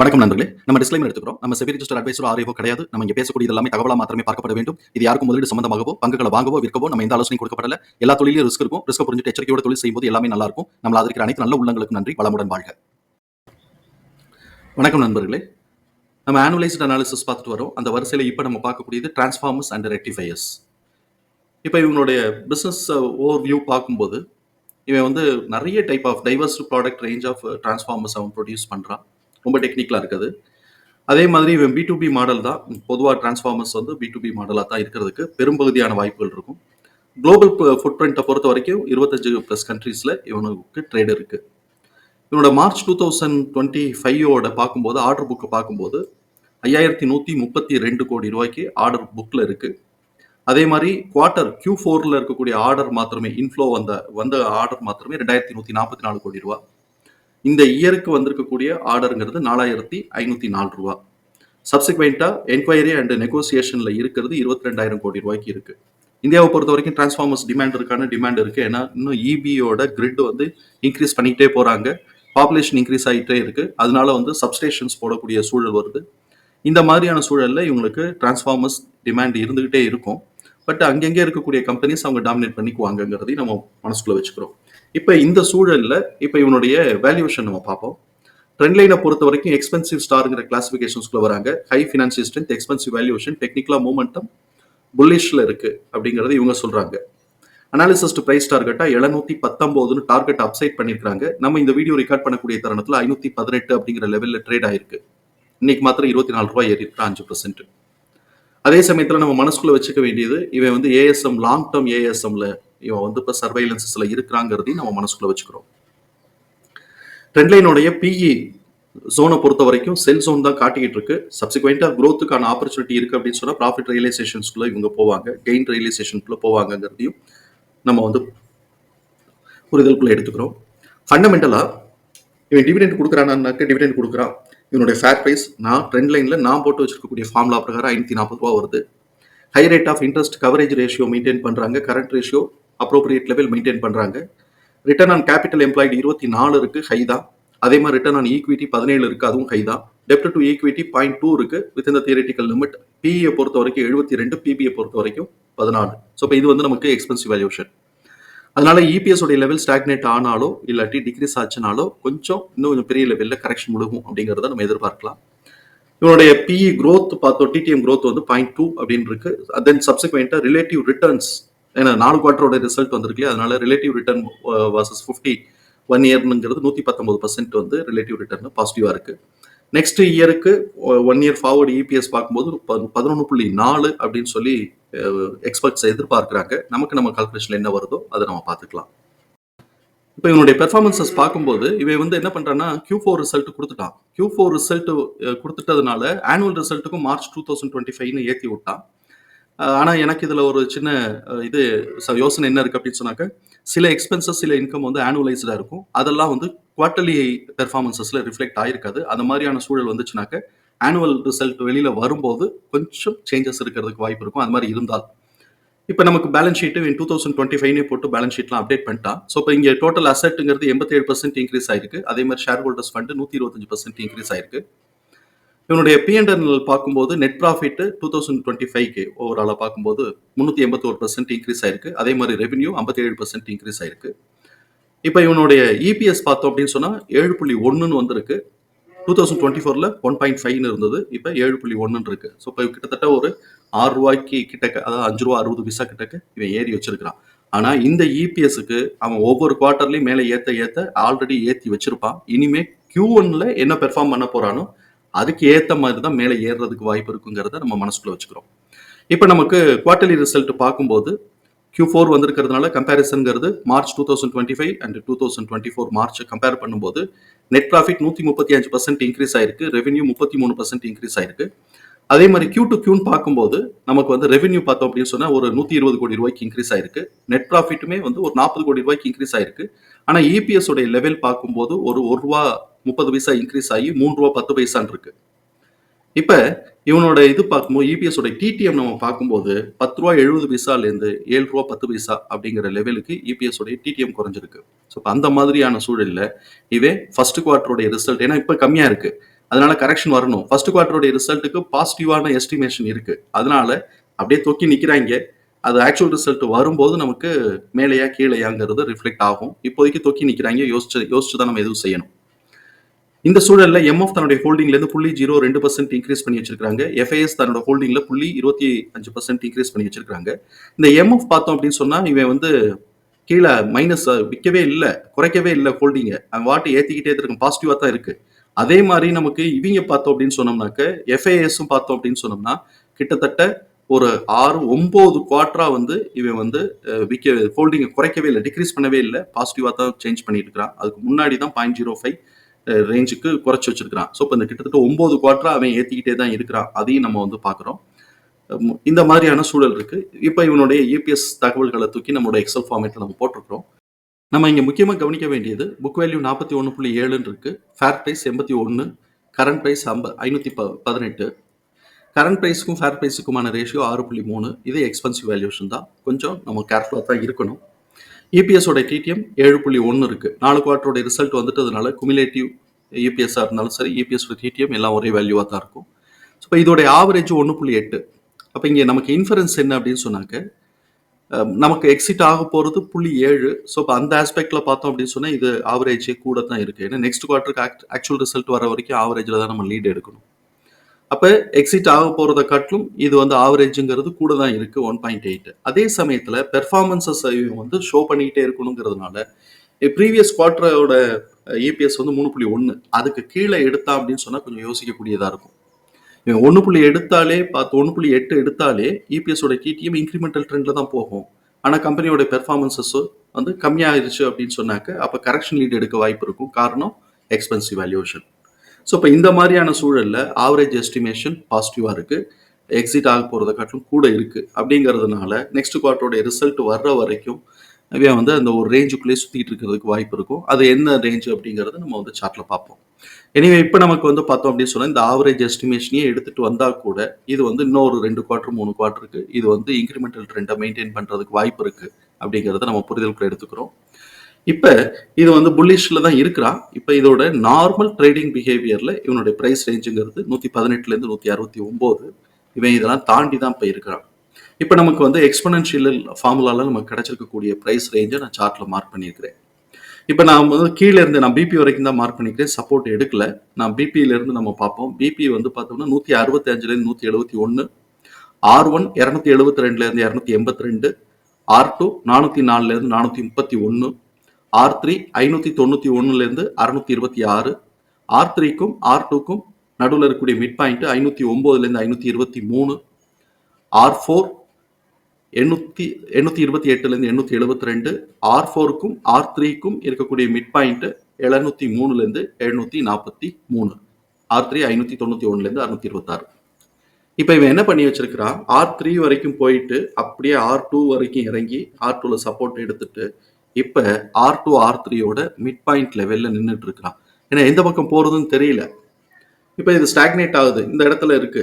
வணக்கம் நண்பர்களே. நம்ம டிஸ்க்ளைமர் எடுத்துக்கிறோம். நம்ம செபி ரிஜிஸ்டர் அட்வைசர் ஆரியோ கிடையாது. நம்ம இங்க பேசக்கூடிய எல்லாமே தகவலா மாத்திரமே பார்க்கப்பட வேண்டும். இது யாருக்கும் முதலீடு சம்பந்தமாகவோ பங்குகளை வாங்கவோ விற்கவோ நம்ம எந்த ஆலோசனை கொடுக்கப்படல. எல்லா தொழிலும் ரிஸ்க் இருக்கும். ரிஸ்க் புரிஞ்சுட்டு எச்சரிக்கையோட தொழில் செய்யும்போது எல்லாமே நல்லா இருக்கும். நம்ம அதற்கு அனைத்து நல்ல உள்ளங்களுக்கு நன்றி. வளமுடன் வாழ்க. வணக்கம் நண்பர்களே. நம்ம ஆனுவலைஸ்ட் அனாலிசிஸ் பார்த்துட்டு வரோம். அந்த வரிசையில் இப்போ நம்ம பார்க்கக்கூடியது டிரான்ஸ்ஃபார்மர்ஸ் அண்ட் ரெக்டிஃபையர்ஸ் இப்போ இவங்களுடைய பிஸ்னஸ் ஓவர் வியூ பார்க்கும்போது இவன் வந்து நிறைய type of diverse product range of transformers அவன் ப்ரொடியூஸ் பண்ணுறான் ரொம்ப டெக்னிக்கலாக இருக்குது. அதே மாதிரி இவன் பி டு பி மாடல் தான். பொதுவாக டிரான்ஸ்ஃபார்மர்ஸ் வந்து பி டு பி மாடலாக தான் இருக்கிறதுக்கு பெரும்பகுதியான வாய்ப்புகள் இருக்கும். குளோபல் ஃபுட் பிரிண்ட்டை பொறுத்த வரைக்கும் இருபத்தஞ்சு ப்ளஸ் கண்ட்ரீஸில் இவனுக்கு ட்ரேட் இருக்குது இவனோட மார்ச் டூ தௌசண்ட் டுவெண்ட்டி ஃபைவோட பார்க்கும்போது ஆர்டர் புக்கை பார்க்கும்போது ஐயாயிரத்தி நூற்றி முப்பத்தி ரெண்டு கோடி ரூபாய்க்கு ஆர்டர் புக்கில் இருக்குது அதே மாதிரி குவார்ட்டர் கியூ ஃபோரில் இருக்கக்கூடிய ஆர்டர் மாத்திரமே இன்ஃப்ளோ வந்த வந்த ஆர்டர் மாத்திரமே ரெண்டாயிரத்தி நூற்றி நாற்பத்தி நாலு கோடி ரூபா. இந்த இயருக்கு வந்திருக்கக்கூடிய ஆர்டருங்கிறது நாலாயிரத்தி ஐநூற்றி நாலு ரூபா. சப்சிக்வெண்ட்டாக என்கொயரி அண்ட் நெகோசியேஷனில் இருக்கிறது இருபத்தி ரெண்டாயிரம் கோடி ரூபாய்க்கு இருக்குது இந்தியாவை பொறுத்த வரைக்கும் டிரான்ஸ்ஃபார்மர்ஸ் டிமாண்ட் இருக்கான டிமாண்ட் இருக்குது ஏன்னா இன்னும் இபியோட கிரிட் வந்து இன்க்ரீஸ் பண்ணிக்கிட்டே போகிறாங்க பாப்புலேஷன் இன்க்ரீஸ் ஆகிட்டே இருக்குது அதனால வந்து சப்ஸ்டேஷன்ஸ் போடக்கூடிய சூழல் வருது. இந்த மாதிரியான சூழலில் இவங்களுக்கு டிரான்ஸ்ஃபார்மர்ஸ் டிமாண்ட் இருந்துகிட்டே இருக்கும். பட் அங்கங்கே இருக்கக்கூடிய கம்பெனிஸ் அவங்க டாமினேட் பண்ணிக்குவாங்கங்கிறதையும் நம்ம மனசுக்குள்ள வச்சுக்கிறோம். இப்போ இந்த சூழலில் இப்போ இவனுடைய வேல்யூஷன் நம்ம பார்ப்போம். ட்ரெண்ட் லைனை பொறுத்த வரைக்கும் எக்ஸ்பென்சிவ் ஸ்டாருங்கிற கிளாசிஃபிகேஷன்ஸ்குள்ள வராங்க. High financial strength expensive valuation டெக்னிக்கலாக மூமெண்டம் புல்லிஷில் இருக்குது அப்படிங்கிறத இவங்க சொல்கிறாங்க அனாலிசிஸ்ட் பிரைஸ் டார்கெட்டாக எழுநூத்தி பத்தொம்போதுன்னு டார்கெட் அப்சைட் பண்ணியிருக்காங்க நம்ம இந்த வீடியோ ரெக்கார்ட் பண்ணக்கூடிய தருணத்தில் ஐநூத்தி பதினெட்டு அப்படிங்கிற லெவலில் ட்ரேட் ஆயிருக்கு. இன்னைக்கு மாத்திரம் இருபத்தி நாலு ரூபாய் ஏறி இருக்கா அஞ்சு பர்சன்ட் அதே சமயத்தில் நம்ம மனசுக்குள்ள வச்சுக்க வேண்டியது இவன் வந்து ஏஎஸ்எம் லாங் டேர்ம் ஏஎஸ்எம்ல இவன் வந்து இப்போ சர்வைலன்சஸ்ல இருக்கிறாங்கிறதையும் நம்ம மனசுக்குள்ள வச்சுக்கிறோம். ட்ரெண்ட்லைனுடைய பிஇ ஜோனை பொறுத்த வரைக்கும் செல் ஜோன் தான் காட்டிக்கிட்டு இருக்கு. சப்சிக்வெண்ட்டாக க்ரோத்துக்கான ஆப்பர்ச்சுனிட்டி இருக்கு அப்படின்னு சொன்னால் ப்ராஃபிட் ரியலைசேஷன்ஸ்குள்ளே இவங்க போவாங்க. கெயின் ரியலைசேஷனுக்குள்ளே போவாங்கங்கிறதையும் நம்ம வந்து புரிதலுக்குள்ளே எடுத்துக்கிறோம். ஃபண்டமெண்டலாக இவன் டிவிடெண்ட் கொடுக்குறானாக்க டிவிடெண்ட் கொடுக்குறான். இவனுடைய ஃபேர் ப்ரைஸ் நான் ட்ரெண்ட் லைனில் நான் போட்டு வச்சிருக்கக்கூடிய ஃபார்முலா பிரகாரம் ஐநூற்றி நாற்பது ரூபா வருது. High rate of interest coverage ratio maintain பண்ணுறாங்க current ratio appropriate level maintain பண்ணுறாங்க ரிட்டர்ன் ஆன் கேபிட்டல் எம்ப்ளாய்டு இருபத்தி நாலு இருக்குது ஹை தான். அதே மாதிரி ரிட்டர்ன் ஆன் ஈக்விட்டி பதினேழு இருக்குது அதுவும் ஹை தான். டெப்ட் டு ஈக்விட்டி பாயிண்ட் டூ இருக்குது வித் இந்த தியரட்டிக்கல் லிமிட் பிஇயை பொறுத்த வரைக்கும் எழுபத்தி ரெண்டு பிபியை பொறுத்த வரைக்கும் பதினாலு. ஸோ இப்போ இது வந்து நமக்கு எக்ஸ்பென்சிவ் வேல்யூஷன் அதனால இபிஎஸ் உடைய லெவல் ஸ்டாக்னேட் ஆனாலோ இல்லாட்டி டிக்ரீஸ் ஆச்சுனாலோ கொஞ்சம் இன்னும் கொஞ்சம் பெரிய லெவலில் கரெக்ஷன் முழுகும் அப்படிங்கிறத நம்ம எதிர்பார்க்கலாம். இவனுடைய பிஇ க்ரோத் பார்த்தோம் டிடிஎம் க்ரோத் வந்து பாயிண்ட் டூ அப்படின்னு இருக்கு. தென் சப்சிக்வெண்ட்டாக ரிலேட்டிவ் ரிட்டர்ன்ஸ் ஏன்னா நாலு குவார்டரோட ரிசல்ட் வந்திருக்கு அதனால relative return versus fifty one இயர்னுங்கிறது நூற்றி பத்தொம்பது பர்சன்ட் வந்து ரிலேட்டிவ் ரிட்டர்ன் பாசிட்டிவாக இருக்குது நெக்ஸ்ட் இயருக்கு ஒன் இயர் ஃபார்வர்டு இபிஎஸ் பார்க்கும்போது பதினொன்று புள்ளி நாலு அப்படின்னு சொல்லி எக்ஸ்பர்ட்ஸ் எதிர்பார்க்குறாங்க. நமக்கு நம்ம கால்குலேஷன் என்ன வருதோ அதை நம்ம பார்த்துக்கலாம். இப்போ இவனுடைய பெர்ஃபார்மன்சஸ் பார்க்கும்போது இவன் வந்து என்ன பண்ணுறான்னா கியூ ஃபோர் ரிசல்ட் கொடுத்துட்டான். கியூ ஃபோர் ரிசல்ட் கொடுத்துட்டதுனால ஆனுவல் ரிசல்ட்டுக்கும் மார்ச் டூ தௌசண்ட் டுவெண்ட்டி ஃபைவ்னு ஏற்றி விட்டான். ஆனால் எனக்கு இதில் ஒரு சின்ன இது ச- யோசனை என்ன இருக்குது அப்படின்னு சொன்னாக்க சில எக்ஸ்பென்சஸ் சில இன்கம் வந்து ஆனுவலைஸ்டாக இருக்கும். அதெல்லாம் வந்து குவார்ட்டர்லி பெர்ஃபார்மன்சஸில் ரிஃப்ளெக்ட் ஆகிருக்காது அந்த மாதிரியான சூழல் வந்துச்சுனாக்க ஆனுவல் ரிசல்ட் வெளியில் வரும்போது கொஞ்சம் சேஞ்சஸ் இருக்கிறதுக்கு வாய்ப்பு இருக்கும். அது மாதிரி இருந்தால். இப்போ நமக்கு balance sheet two thousand twenty ஃபைவ்னே போட்டு பேலன்ஸ் ஷீட்லாம் அப்டேட் பண்ணிட்டான் ஸோ இப்போ இங்கே டோட்டல் அசட்டுங்கிறது எண்பத்தேழு பர்சன்ட் இன்க்ரீஸ் ஆயிருக்கு. அதே மாதிரி ஷேர் ஹோல்டர்ஸ் ஃபண்டு நூற்றி இருபத்தஞ்சு பர்சன்ட் இன்க்ரீஸ் ஆயிருக்கு. இவனுடைய பிஎன்எல் பார்க்கும்போது net profit two thousand twenty ஃபைவ்க்கு ஓவராலாக பார்க்கும்போது முந்நூற்றி எண்பத்தோரு பர்சன்ட் இன்க்ரீஸ் ஆயிருக்கு. அதே மாதிரி ரெவன்யூ ஐம்பத்தேழு பர்சன்ட் இன்க்ரீஸ் ஆயிருக்கு. இப்போ இவனுடைய இபிஎஸ் பார்த்தோம் அப்படின்னு சொன்னால் ஏழு புள்ளி ஒன்றுன்னு வந்திருக்கு. டூ தௌசண்ட் டுவெண்ட்டி ஃபோரில் ஒன் பாயிண்ட் ஃபைவ்னு இருந்தது. இப்போ ஏழு புள்ளி ஒன்றுன்னு இருக்கு. ஸோ இப்போ கிட்டத்தட்ட ஒரு ஆறு ரூபாய்க்கு கிட்டக்க அதாவது அஞ்சு ரூபா அறுபது பைசா கிட்டக்க இவன் ஏறி வச்சிருக்கிறான். ஆனால் இந்த இபிஎஸ்க்கு அவன் ஒவ்வொரு குவார்ட்டர்லையும் மேலே ஏற்ற ஏற்ற ஆல்ரெடி ஏற்றி வச்சிருப்பான். இனிமேல் கியூ ஒன்ல என்ன பெர்ஃபார்ம் பண்ண போறானோ அதுக்கு ஏற்ற மாதிரி தான் மேலே ஏறுறதுக்கு வாய்ப்பு இருக்குங்கிறத நம்ம மனசுக்குள்ள வச்சுக்கிறோம். இப்போ நமக்கு குவார்ட்டர்லி ரிசல்ட் பார்க்கும்போது கியூ ஃபோர் வந்திருக்கிறதுனால கம்பேரிசன்ங்கிறது March two thousand twenty five and two thousand twenty four March compare பண்ணும்போது நெட் ப்ராஃபிட் நூற்றி முப்பத்தி அஞ்சு பர்சன்ட் இன்க்ரீஸ் ஆயிருக்கு ரெவன்யூ முப்பத்தி மூணு பர்சன்ட் இன்க்ரீஸ் ஆயிருக்கு. அதே மாதிரி கியூ டு கியூன்னு பார்க்கும்போது நமக்கு வந்து ரெவன்யூ பார்த்தோம் அப்படின்னு சொன்னால் ஒரு நூற்றி இருபது கோடி ரூபாய்க்கு இன்க்ரீஸ் ஆயிருக்கு. நெட் ப்ராஃபிட்டுமே வந்து ஒரு நாற்பது கோடி ரூபாய்க்கு இன்க்ரீஸ் ஆயிருக்கு. ஆனால் இபிஎஸ் உடைய லெவல் பார்க்கும்போது ஒரு ஒரு ரூபா முப்பது பைசா இன்க்ரீஸ் ஆகி மூணு ரூபா பத்து பைசான்னு இருக்கு. இப்போ இவனோட இது பார்க்கும்போது இபிஎஸ் உடைய டிடிஎம் நம்ம பார்க்கும்போது பத்து ரூபா எழுபது பைசாலேருந்து ஏழு ரூபா பத்து பைசா அப்படிங்கிற லெவலுக்கு இபிஎஸ் உடைய டிடிஎம் குறைஞ்சிருக்கு. ஸோ இப்போ அந்த மாதிரியான சூழலில் இவே ஃபர்ஸ்ட் குவார்டருடைய ரிசல்ட் ஏன்னா இப்போ கம்மியாக இருக்கு. அதனால கரெக்ஷன் வரணும். ஃபர்ஸ்ட் குவார்டருடைய ரிசல்ட்டுக்கு பாசிட்டிவான எஸ்டிமேஷன் இருக்கு. அதனால அப்படியே தொக்கி நிற்கிறாங்க அது ஆக்சுவல் ரிசல்ட் வரும்போது நமக்கு மேலேயா கீழேயாங்கிறது ரிஃப்ளெக்ட் ஆகும். இப்போதைக்கு தொக்கி நிற்கிறாங்க யோசிச்சு யோசிச்சு தான் நம்ம எதுவும் செய்யணும். இந்த சூழல்ல எம்எஃப் தன்னுடைய ஹோல்டிங்ல இருந்து புள்ளி ஜீரோ ரெண்டு பர்சன்ட் இன்க்ரீஸ் பண்ணி வச்சிருக்காங்க எஃப்ஐஎஸ் தன்னோட ஹோல்டிங்ல புள்ளி இருபத்தி அஞ்சு பர்சன்ட் இன்க்ரீஸ் பண்ணி வச்சிருக்காங்க இந்த எம்எஃப் பார்த்தோம் அப்படின்னு சொன்னா இவன் வந்து கீழே மைனஸ் விற்கவே இல்லை குறைக்கவே இல்லை ஹோல்டிங்கை அவன் வாட்டு ஏத்திக்கிட்டே இருக்கும் பாசிட்டிவா தான் இருக்கு. அதே மாதிரி நமக்கு இவங்க பார்த்தோம் அப்படின்னு சொன்னோம்னாக்க எஃப்ஐஎஸும் பார்த்தோம் அப்படின்னு சொன்னோம்னா கிட்டத்தட்ட ஒரு ஆறு ஒன்பது குவார்டரா வந்து இவன் வந்து விற்க ஹோல்டிங்கை குறைக்கவே இல்லை டிக்ரீஸ் பண்ணவே இல்லை பாசிட்டிவா தான் சேஞ்ச் பண்ணிட்டு இருக்கிறான். அதுக்கு முன்னாடி தான் பாயிண்ட் ஜீரோ ஃபைவ் ரேஞ்சுக்கு குறைச்சி வச்சிருக்கிறான். ஸோ இப்போ இந்த கிட்டத்தட்ட ஒம்பது குவார்ட்டராக அவன் ஏற்றிக்கிட்டே தான் இருக்கிறான். அதையும் நம்ம வந்து பார்க்குறோம். இந்த மாதிரியான சூழல் இருக்குது இப்போ இவனுடைய இபிஎஸ் தகவல்களை தூக்கி நம்மளோட எக்ஸல் ஃபார்மேட்டில் நம்ம போட்டிருக்கிறோம். நம்ம இங்கே முக்கியமாக கவனிக்க வேண்டியது புக் வேல்யூ நாற்பத்தி ஒன்று புள்ளி ஏழுன்னு இருக்குது ஃபேர் ப்ரைஸ் எண்பத்தி ஒன்று கரண்ட் ப்ரைஸ் ஐம்ப ஐநூற்றி ப பதினெட்டு. கரண்ட் ப்ரைஸுக்கும் ஃபேர் ப்ரைஸுக்குமான ரேஷியோ ஆறு புள்ளி மூணு. இது எக்ஸ்பென்சிவ் வேல்யூஷன் தான். கொஞ்சம் நம்ம கேர்ஃபுல்லாக தான் இருக்கணும். இபிஎஸோட டிடிஎம் ஏழு புள்ளி ஒன்று இருக்குது நாலு குவார்ட்டரோட ரிசல்ட் வந்துட்டதுனால குமிலேட்டிவ் இபிஎஸ்ஸாக இருந்தாலும் சரி இபிஎஸோட டிடிஎம் எல்லாம் ஒரே வேல்யூவாக தான் இருக்கும். ஸோ இப்போ இதோடைய ஆவரேஜ் ஒன்று புள்ளி எட்டு. அப்போ இங்கே நமக்கு இன்ஃபரன்ஸ் என்ன அப்படின்னு சொன்னாக்க நமக்கு எக்ஸிட் ஆக போகிறது புள்ளி ஏழு. ஸோ இப்போ அந்த ஆஸ்பெக்டில் பார்த்தோம் அப்படின்னு சொன்னால் இது ஆவரேஜே கூட தான் இருக்குது ஏன்னா நெக்ஸ்ட் குவார்ட்டருக்கு ஆக்சுவல் ரிசல்ட் வர வரைக்கும் ஆவரேஜில் தான் நம்ம லீட் எடுக்கணும். அப்போ எக்ஸிட் ஆக போகிறத காட்டிலும் இது வந்து ஆவரேஜுங்கிறது கூட தான் இருக்குது ஒன் பாயிண்ட் எயிட் அதே சமயத்தில் பெர்ஃபார்மன்ஸஸ் வந்து ஷோ பண்ணிக்கிட்டே இருக்கணுங்கிறதுனால ப்ரீவியஸ் குவார்டரோட இபிஎஸ் வந்து மூணு புள்ளி ஒன்று அதுக்கு கீழே எடுத்தா அப்படின்னு சொன்னால் கொஞ்சம் யோசிக்கக்கூடியதாக இருக்கும். இவன் ஒன்று புள்ளி எடுத்தாலே பார்த்து ஒன்று புள்ளி எட்டு எடுத்தாலே இபிஎஸோட டிடிஎம் இன்க்ரிமெண்டல் ட்ரெண்டில் தான் போகும். ஆனால் கம்பெனியோட பெர்ஃபார்மன்ஸஸும் வந்து கம்மியாயிருச்சு அப்படின்னு சொன்னாக்க அப்போ கரெக்ஷன் லீட் எடுக்க வாய்ப்பு இருக்கும். காரணம் எக்ஸ்பென்சிவ் வேல்யூஷன் ஸோ இப்போ இந்த மாதிரியான சூழலில் ஆவரேஜ் எஸ்டிமேஷன் பாசிட்டிவாக இருக்குது எக்ஸிட் ஆக போகிறத காட்டிலும் கூட இருக்குது அப்படிங்கிறதுனால நெக்ஸ்ட் குவார்ட்டருடைய ரிசல்ட் வர்ற வரைக்கும் இவன் வந்து அந்த ஒரு ரேஞ்சுக்குள்ளேயே சுற்றிட்டு இருக்கிறதுக்கு வாய்ப்பு இருக்கும். அது என்ன ரேஞ்சு அப்படிங்கிறத நம்ம வந்து சார்ட்டில் பார்ப்போம். எனவே இப்போ நமக்கு வந்து பார்த்தோம் அப்படின்னு சொன்னால் இந்த ஆவரேஜ் எஸ்டிமேஷனையே எடுத்துகிட்டு வந்தால் கூட இது வந்து இன்னொரு ரெண்டு குவார்ட்டர் மூணு குவார்ட்டருக்கு இது வந்து இன்க்ரிமெண்டல் ட்ரெண்டை மெயின்டைன் பண்ணுறதுக்கு வாய்ப்பு இருக்குது அப்படிங்கிறத நம்ம புரிதலுக்குள்ள எடுத்துக்கிறோம். இப்போ இது வந்து புல்லிஷில் தான் இருக்கிறான் இப்போ இதோட நார்மல் ட்ரேடிங் பிஹேவியரில் இவனுடைய ப்ரைஸ் ரேஞ்சுங்கிறது நூற்றி பதினெட்டுலேருந்து நூற்றி அறுபத்தி ஒம்பது இவன் இதெல்லாம் தாண்டி தான் இப்போ இருக்கிறான் இப்போ நமக்கு வந்து எக்ஸ்பனன்ஷியல் ஃபார்முலால நமக்கு கிடைச்சிருக்கக்கூடிய ப்ரைஸ் ரேஞ்சை நான் சார்ட்டில் மார்க் பண்ணியிருக்கிறேன். இப்போ நான் வந்து கீழே இருந்து நான் பிபி வரைக்கும் தான் மார்க் பண்ணிக்கிறேன் சப்போர்ட் எடுக்கல. நான் பிபியிலேருந்து நம்ம பார்ப்போம். பிபி வந்து பார்த்தோம்னா நூற்றி அறுபத்தி அஞ்சுலேருந்து நூற்றி எழுபத்தி ஒன்று ஆர் ஒன் இரநூத்தி எழுபத்தி ரெண்டுலேருந்து இரநூத்தி எண்பத்தி ரெண்டு ஆர் டூ நானூற்றி நாலுலேருந்து நானூற்றி முப்பத்தி ஒன்று ஆர் த்ரீ ஐநூற்றி தொண்ணூற்றி ஒன்றுலேருந்து அறுநூத்தி இருபத்தி ஆறு ஆர் த்ரீக்கும் ஆர் டூக்கும் நடுவில் இருக்கக்கூடிய மிட் பாயிண்ட் ஐநூற்றி ஒம்போதுலேருந்து ஐநூற்றி இருபத்தி மூணு ஆர் ஃபோர் எண்ணூற்றி எண்ணூற்றி இருபத்தி எட்டுலேருந்து எண்ணூற்றி எழுபத்தி ரெண்டு ஆர் ஃபோருக்கும் ஆர் த்ரீக்கும் இருக்கக்கூடிய மிட் பாயிண்ட் எழுநூற்றி மூணுலேருந்து எழுநூற்றி நாற்பத்தி மூணு. ஆர் த்ரீ ஐநூற்றி தொண்ணூற்றி ஒன்றுலேருந்து அறுநூத்தி இருபத்தாறு. இப்போ இவன் என்ன பண்ணி வச்சிருக்கிறான்? ஆர் த்ரீ வரைக்கும் போயிட்டு அப்படியே ஆர் டூ வரைக்கும் இறங்கி ஆர் டூவில் சப்போர்ட் எடுத்துட்டு இப்போ ஆர் டூ ஆர் த்ரீயோட மிட் பாயிண்ட் லெவலில் நின்றுட்டு இருக்கிறான் ஏன்னா எந்த பக்கம் போகிறதுன்னு தெரியல. இப்போ இது ஸ்டாக்னேட் ஆகுது. இந்த இடத்துல இருக்கு.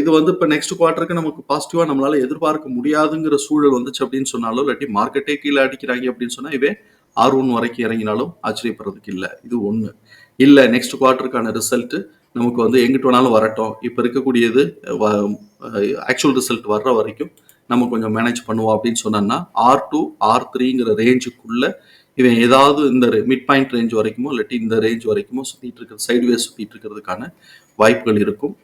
இது வந்து இப்போ நெக்ஸ்ட் குவார்ட்டருக்கு நமக்கு பாசிட்டிவாக நம்மளால எதிர்பார்க்க முடியாதுங்கிற சூழல் வந்துச்சு அப்படின்னு சொன்னாலும் இல்லாட்டி மார்க்கெட்டே கீழே அடிக்கிறாங்க அப்படின்னு சொன்னால் இவே ஆர் ஒன் வரைக்கும் இறங்கினாலும் ஆச்சரியப்படுறதுக்கு இல்லை. இது ஒன்று இல்லை நெக்ஸ்ட் குவார்ட்டருக்கான ரிசல்ட் நமக்கு வந்து எங்கிட்டு வேணாலும் வரட்டும். இப்போ இருக்கக்கூடியது ஆக்சுவல் ரிசல்ட் வர்ற வரைக்கும் நம்ம கொஞ்சம் மேனேஜ் பண்ணுவோம் அப்படின்னு சொன்னோம்னா ஆர் டூ ஆர் த்ரீங்கிற ரேஞ்சுக்குள்ள இவன் ஏதாவது இந்த மிட் பாயிண்ட் ரேஞ்ச் வரைக்குமோ இல்லாட்டி இந்த ரேஞ்ச் வரைக்குமோ சுற்றிட்டு இருக்கிறது சைட்வேஸ் சுற்றிட்டு இருக்கிறதுக்கான வாய்ப்புகள் இருக்கும்.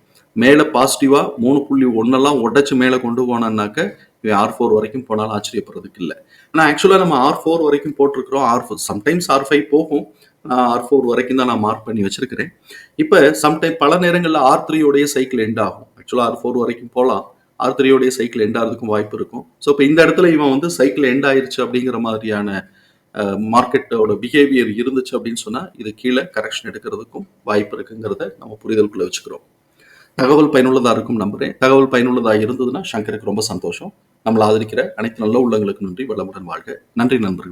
மேலே பாசிட்டிவாக மூணு புள்ளி ஒன்றெல்லாம் உடச்சி மேலே கொண்டு போனான்னாக்க இவன் ஆர் ஃபோர் வரைக்கும் போனாலும் ஆச்சரியப்படுறதுக்கு இல்லை. ஆனால் ஆக்சுவலாக நம்ம ஆர் ஃபோர் வரைக்கும் போட்டிருக்கிறோம். R four sometimes R five போகும். நான் ஆர் ஃபோர் வரைக்கும் தான் நான் மார்க் பண்ணி வச்சிருக்கிறேன். இப்போ சம்டைம் பல நேரங்களில் ஆர் த்ரீயோடைய சைக்கிள் எண்ட் ஆகும். ஆக்சுவலாக ஆர் ஃபோர் வரைக்கும் போகலாம். ஆர்த்தரியோடைய சைக்கிள் எண்ட் ஆகிறதுக்கும் வாய்ப்பு இருக்கும். ஸோ இப்போ இந்த இடத்துல இவன் வந்து சைக்கிள் எண்ட் ஆயிருச்சு அப்படிங்கிற மாதிரியான மார்க்கெட்டோட பிஹேவியர் இருந்துச்சு அப்படின்னு சொன்னால் இது கீழே கரெக்ஷன் எடுக்கிறதுக்கும் வாய்ப்பு இருக்குங்கிறத நம்ம புரிதலுக்குள்ள வச்சுக்கிறோம். தகவல் பயனுள்ளதாக இருக்கும் நம்புறேன். தகவல் பயனுள்ளதாக இருந்ததுன்னா சங்கருக்கு ரொம்ப சந்தோஷம். நம்மளை ஆதரிக்கிற அனைத்து நல்ல உள்ளங்களுக்கு நன்றி. வளமுடன் வாழ்க. நன்றி நண்பர்கள்.